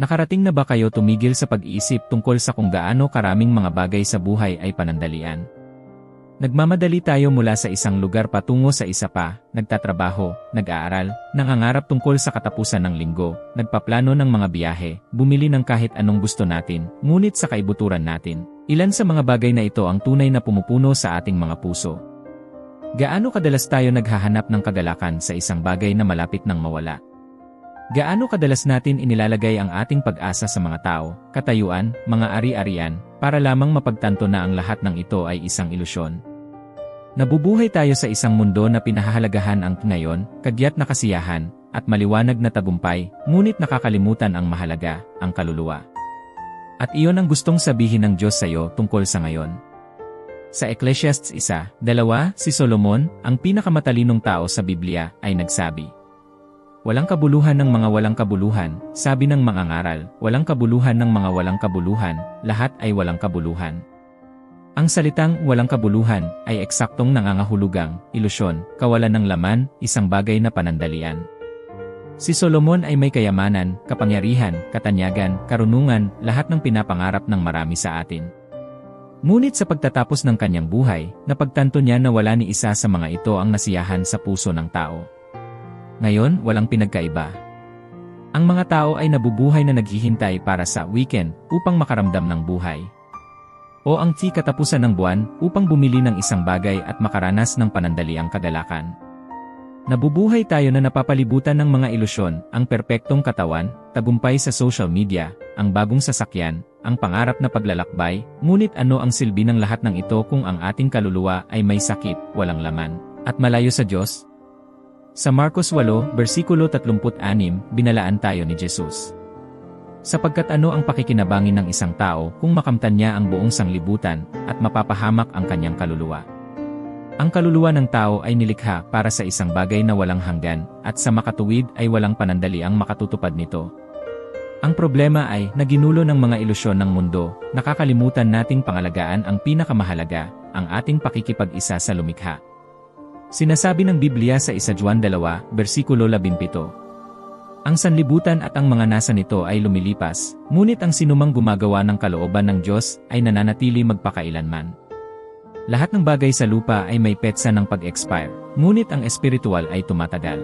Nakarating na ba kayo tumigil sa pag-iisip tungkol sa kung gaano karaming mga bagay sa buhay ay panandalian? Nagmamadali tayo mula sa isang lugar patungo sa isa pa, nagtatrabaho, nag-aaral, nangangarap tungkol sa katapusan ng linggo, nagpaplano ng mga biyahe, bumili ng kahit anong gusto natin, ngunit sa kaibuturan natin. Ilan sa mga bagay na ito ang tunay na pumupuno sa ating mga puso. Gaano kadalas tayo naghahanap ng kagalakan sa isang bagay na malapit nang mawala? Gaano kadalas natin inilalagay ang ating pag-asa sa mga tao, katayuan, mga ari-arian, para lamang mapagtanto na ang lahat ng ito ay isang ilusyon? Nabubuhay tayo sa isang mundo na pinahahalagahan ang ngayon, kagyat na kasiyahan, at maliwanag na tagumpay, ngunit nakakalimutan ang mahalaga, ang kaluluwa. At iyon ang gustong sabihin ng Diyos sa iyo tungkol sa ngayon. Sa Ecclesiastes 1, dalawa, si Solomon, ang pinakamatalinong tao sa Biblia, ay nagsabi, Walang kabuluhan ng mga walang kabuluhan, sabi ng mga ngaral, walang kabuluhan ng mga walang kabuluhan, lahat ay walang kabuluhan. Ang salitang walang kabuluhan ay eksaktong nangangahulugang, ilusyon, kawalan ng laman, isang bagay na panandalian. Si Solomon ay may kayamanan, kapangyarihan, katanyagan, karunungan, lahat ng pinapangarap ng marami sa atin. Ngunit sa pagtatapos ng kanyang buhay, napagtanto niya na wala ni isa sa mga ito ang nasiyahan sa puso ng tao. Ngayon, walang pinagkaiba. Ang mga tao ay nabubuhay na naghihintay para sa weekend upang makaramdam ng buhay. O ang ti katapusan ng buwan upang bumili ng isang bagay at makaranas ng panandaliang kagalakan. Nabubuhay tayo na napapalibutan ng mga ilusyon, ang perpektong katawan, tagumpay sa social media, ang bagong sasakyan, ang pangarap na paglalakbay, ngunit ano ang silbi ng lahat ng ito kung ang ating kaluluwa ay may sakit, walang laman, at malayo sa Diyos? Sa Marcos 8, versikulo 36, binalaan tayo ni Jesus. Sapagkat ano ang pakikinabangin ng isang tao kung makamtan niya ang buong sanglibutan at mapapahamak ang kanyang kaluluwa. Ang kaluluwa ng tao ay nilikha para sa isang bagay na walang hanggan at sa makatuwid ay walang panandali ang makatutupad nito. Ang problema ay naginulo ng mga ilusyon ng mundo, nakakalimutan nating pangalagaan ang pinakamahalaga, ang ating pakikipag-isa sa lumikha. Sinasabi ng Biblia sa 1 Juan 2, versikulo 17. Ang sanlibutan at ang mga nasa nito ay lumilipas, ngunit ang sinumang gumagawa ng kalooban ng Diyos ay nananatili magpakailanman. Lahat ng bagay sa lupa ay may petsa ng pag-expire, ngunit ang espiritual ay tumatagal.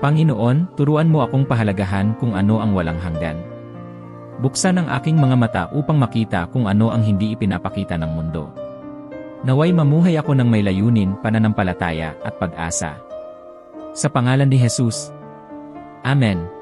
Panginoon, turuan mo akong pahalagahan kung ano ang walang hanggan. Buksan ang aking mga mata upang makita kung ano ang hindi ipinapakita ng mundo. Naway mamuhay ako ng may layunin, pananampalataya at pag-asa. Sa pangalan ni Jesus, Amen.